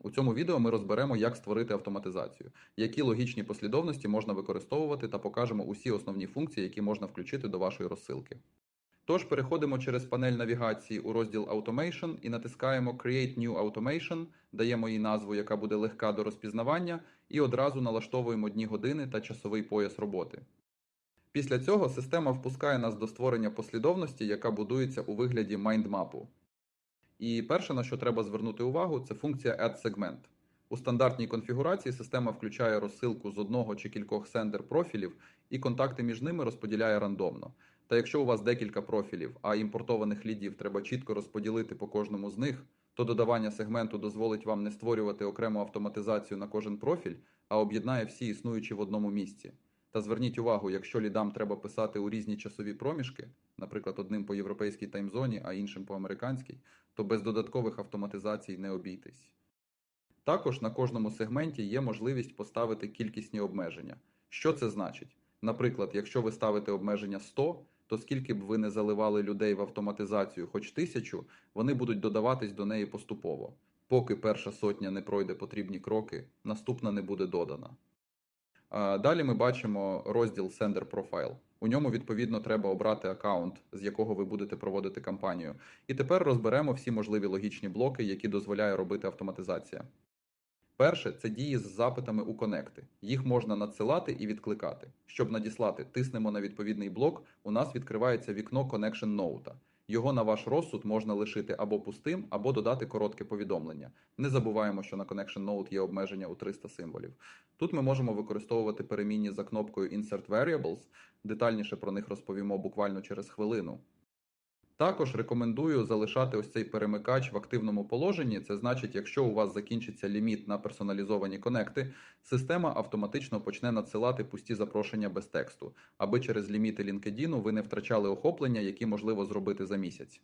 У цьому відео ми розберемо, як створити автоматизацію, які логічні послідовності можна використовувати та покажемо усі основні функції, які можна включити до вашої розсилки. Тож переходимо через панель навігації у розділ Automation і натискаємо Create New Automation, даємо їй назву, яка буде легка до розпізнавання, і одразу налаштовуємо дні години та часовий пояс роботи. Після цього система впускає нас до створення послідовності, яка будується у вигляді майндмапу. І перше, на що треба звернути увагу, це функція Add Segment. У стандартній конфігурації система включає розсилку з одного чи кількох сендер профілів і контакти між ними розподіляє рандомно. Та якщо у вас декілька профілів, а імпортованих лідів треба чітко розподілити по кожному з них, то додавання сегменту дозволить вам не створювати окрему автоматизацію на кожен профіль, а об'єднає всі існуючі в одному місці. Та зверніть увагу, якщо лідам треба писати у різні часові проміжки, наприклад, одним по європейській таймзоні, а іншим по американській, то без додаткових автоматизацій не обійтись. Також на кожному сегменті є можливість поставити кількісні обмеження. Що це значить? Наприклад, якщо ви ставите обмеження 100, то скільки б ви не заливали людей в автоматизацію, хоч тисячу, вони будуть додаватись до неї поступово. Поки перша сотня не пройде потрібні кроки, наступна не буде додана. Далі ми бачимо розділ Sender Profile. У ньому, відповідно, треба обрати аккаунт, з якого ви будете проводити кампанію. І тепер розберемо всі можливі логічні блоки, які дозволяє робити автоматизація. Перше це дії з запитами у конекти. Їх можна надсилати і відкликати. Щоб надіслати, тиснемо на відповідний блок. У нас відкривається вікно Connection Note. Його на ваш розсуд можна лишити або пустим, або додати коротке повідомлення. Не забуваємо, що на Connection Note є обмеження у 300 символів. Тут ми можемо використовувати перемінні за кнопкою Insert Variables. Детальніше про них розповімо буквально через хвилину. Також рекомендую залишати ось цей перемикач в активному положенні. Це значить, якщо у вас закінчиться ліміт на персоналізовані конекти, система автоматично почне надсилати пусті запрошення без тексту, аби через ліміти LinkedIn ви не втрачали охоплення, які можливо зробити за місяць.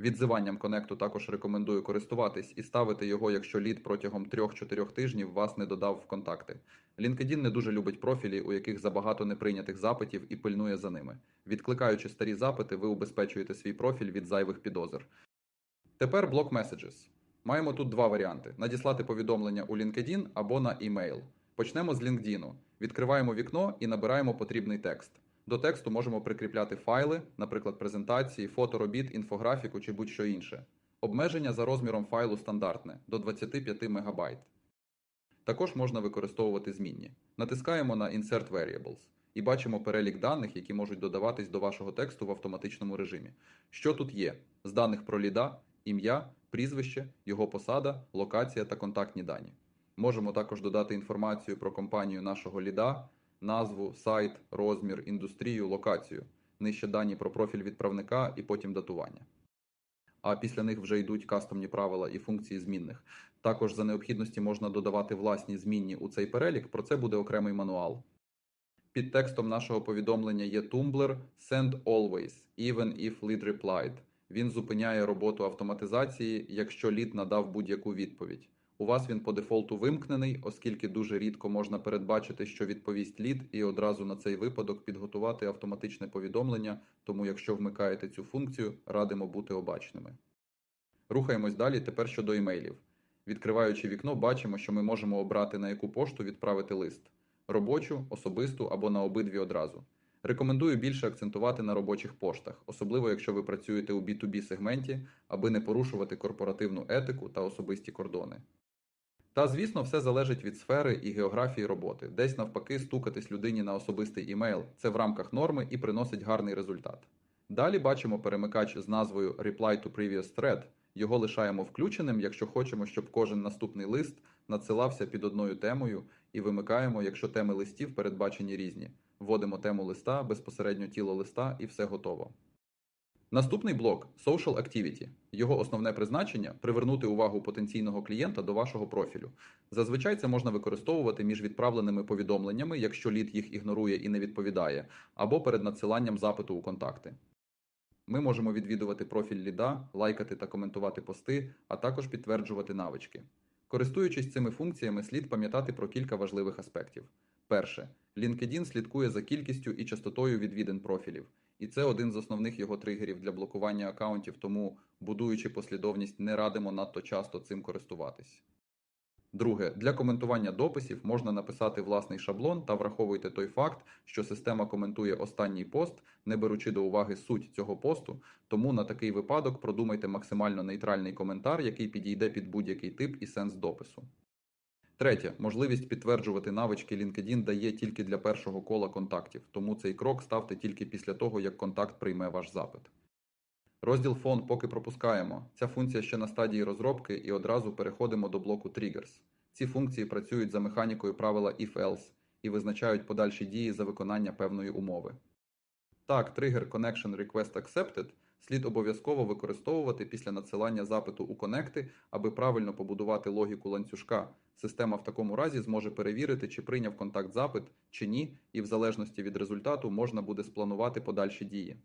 Відзиванням конекту також рекомендую користуватись і ставити його, якщо лід протягом 3-4 тижнів вас не додав в контакти. LinkedIn не дуже любить профілі, у яких забагато неприйнятих запитів і пильнує за ними. Відкликаючи старі запити, ви убезпечуєте свій профіль від зайвих підозр. Тепер блок Messages. Маємо тут два варіанти: надіслати повідомлення у LinkedIn або на email. Почнемо з LinkedIn. Відкриваємо вікно і набираємо потрібний текст. До тексту можемо прикріпляти файли, наприклад, презентації, фото робіт, інфографіку чи будь-що інше. Обмеження за розміром файлу стандартне до 25 МБ. Також можна використовувати змінні. Натискаємо на Insert Variables і бачимо перелік даних, які можуть додаватись до вашого тексту в автоматичному режимі. Що тут є? З даних про ліда, ім'я, прізвище, його посада, локація та контактні дані. Можемо також додати інформацію про компанію нашого ліда, назву, сайт, розмір, індустрію, локацію, нижче дані про профіль відправника і потім датування. А після них вже йдуть кастомні правила і функції змінних. Також за необхідності можна додавати власні змінні у цей перелік, про це буде окремий мануал. Під текстом нашого повідомлення є тумблер Send Always, even if lead replied. Він зупиняє роботу автоматизації, якщо лід надав будь-яку відповідь. У вас він по дефолту вимкнений, оскільки дуже рідко можна передбачити, що відповість лід, і одразу на цей випадок підготувати автоматичне повідомлення, тому якщо вмикаєте цю функцію, радимо бути обачними. Рухаємось далі тепер щодо імейлів. Відкриваючи вікно, бачимо, що ми можемо обрати на яку пошту відправити лист робочу, особисту або на обидві одразу. Рекомендую більше акцентувати на робочих поштах, особливо якщо ви працюєте у B2B сегменті, аби не порушувати корпоративну етику та особисті кордони. Та, звісно, все залежить від сфери і географії роботи. Десь навпаки стукатись людині на особистий імейл це в рамках норми і приносить гарний результат. Далі бачимо перемикач з назвою Reply to Previous Thread. Його лишаємо включеним, якщо хочемо, щоб кожен наступний лист надсилався під одною темою, і вимикаємо, якщо теми листів передбачені різні. Вводимо тему листа, безпосередньо тіло листа і все готово. Наступний блок Social Activity. Його основне призначення привернути увагу потенційного клієнта до вашого профілю. Зазвичай це можна використовувати між відправленими повідомленнями, якщо лід їх ігнорує і не відповідає, або перед надсиланням запиту у контакти. Ми можемо відвідувати профіль ліда, лайкати та коментувати пости, а також підтверджувати навички. Користуючись цими функціями, слід пам'ятати про кілька важливих аспектів. Перше, LinkedIn слідкує за кількістю і частотою відвідин профілів, і це один з основних його тригерів для блокування акаунтів, тому, будуючи послідовність, не радимо надто часто цим користуватись. Друге, для коментування дописів можна написати власний шаблон та враховуйте той факт, що система коментує останній пост, не беручи до уваги суть цього посту, тому на такий випадок продумайте максимально нейтральний коментар, який підійде під будь-який тип і сенс допису. Третє, можливість підтверджувати навички LinkedIn дає тільки для першого кола контактів, тому цей крок ставте тільки після того, як контакт прийме ваш запит. Розділ фон поки пропускаємо. Ця функція ще на стадії розробки і одразу переходимо до блоку Triggers. Ці функції працюють за механікою правила if-else і визначають подальші дії за виконання певної умови. Так, тригер Connection Request Accepted слід обов'язково використовувати після надсилання запиту у конекти, аби правильно побудувати логіку ланцюжка. Система в такому разі зможе перевірити, чи прийняв контакт запит, чи ні, і в залежності від результату можна буде спланувати подальші дії.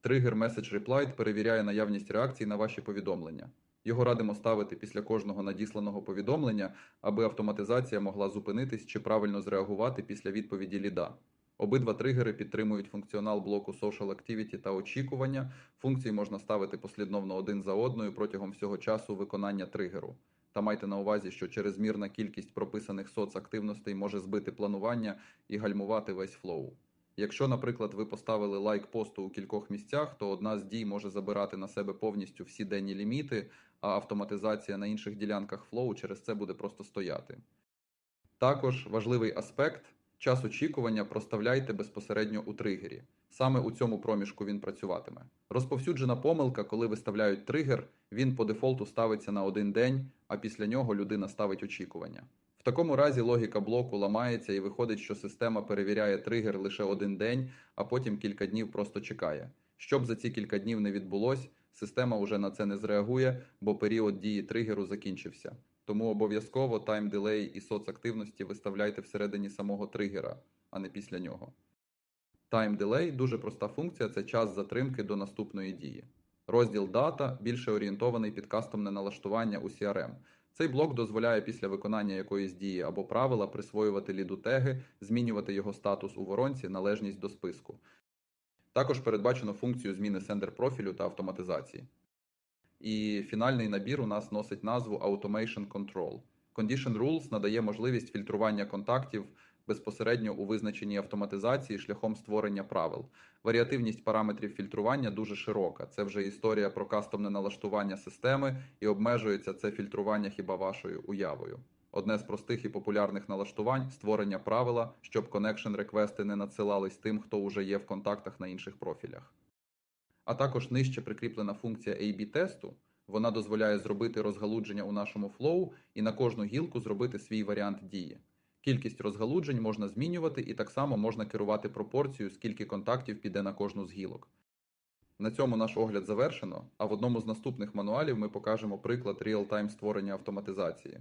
Тригер Message Replied перевіряє наявність реакцій на ваші повідомлення. Його радимо ставити після кожного надісланого повідомлення, аби автоматизація могла зупинитись чи правильно зреагувати після відповіді ліда. Обидва тригери підтримують функціонал блоку Social Activity та очікування. Функції можна ставити послідовно один за одною протягом всього часу виконання тригеру. Та майте на увазі, що чрезмірна кількість прописаних соцактивностей може збити планування і гальмувати весь флоу. Якщо, наприклад, ви поставили лайк посту у кількох місцях, то одна з дій може забирати на себе повністю всі денні ліміти, а автоматизація на інших ділянках флоу через це буде просто стояти. Також важливий аспект час очікування проставляйте безпосередньо у тригері. Саме у цьому проміжку він працюватиме. Розповсюджена помилка, коли виставляють тригер, він по дефолту ставиться на один день, а після нього людина ставить очікування. В такому разі логіка блоку ламається і виходить, що система перевіряє тригер лише один день, а потім кілька днів просто чекає. Щоб за ці кілька днів не відбулось, система вже на це не зреагує, бо період дії тригеру закінчився. Тому обов'язково тайм-дилей і соцактивності виставляйте всередині самого тригера, а не після нього. Тайм-дилей дуже проста функція це час затримки до наступної дії. Розділ дата більше орієнтований під кастомне налаштування у CRM. Цей блок дозволяє після виконання якоїсь дії або правила присвоювати ліду теги, змінювати його статус у воронці, належність до списку. Також передбачено функцію зміни сендер профілю та автоматизації. І фінальний набір у нас носить назву Automation Control. Condition Rules надає можливість фільтрування контактів безпосередньо у визначенні автоматизації шляхом створення правил. Варіативність параметрів фільтрування дуже широка. Це вже історія про кастомне налаштування системи і обмежується це фільтрування хіба вашою уявою. Одне з простих і популярних налаштувань створення правила, щоб connection реквести не надсилались тим, хто уже є в контактах на інших профілях. А також нижче прикріплена функція A-B-тесту. Вона дозволяє зробити розгалудження у нашому флоу і на кожну гілку зробити свій варіант дії. Кількість розгалуджень можна змінювати і так само можна керувати пропорцією, скільки контактів піде на кожну з гілок. На цьому наш огляд завершено, а в одному з наступних мануалів ми покажемо приклад реал-тайм створення автоматизації.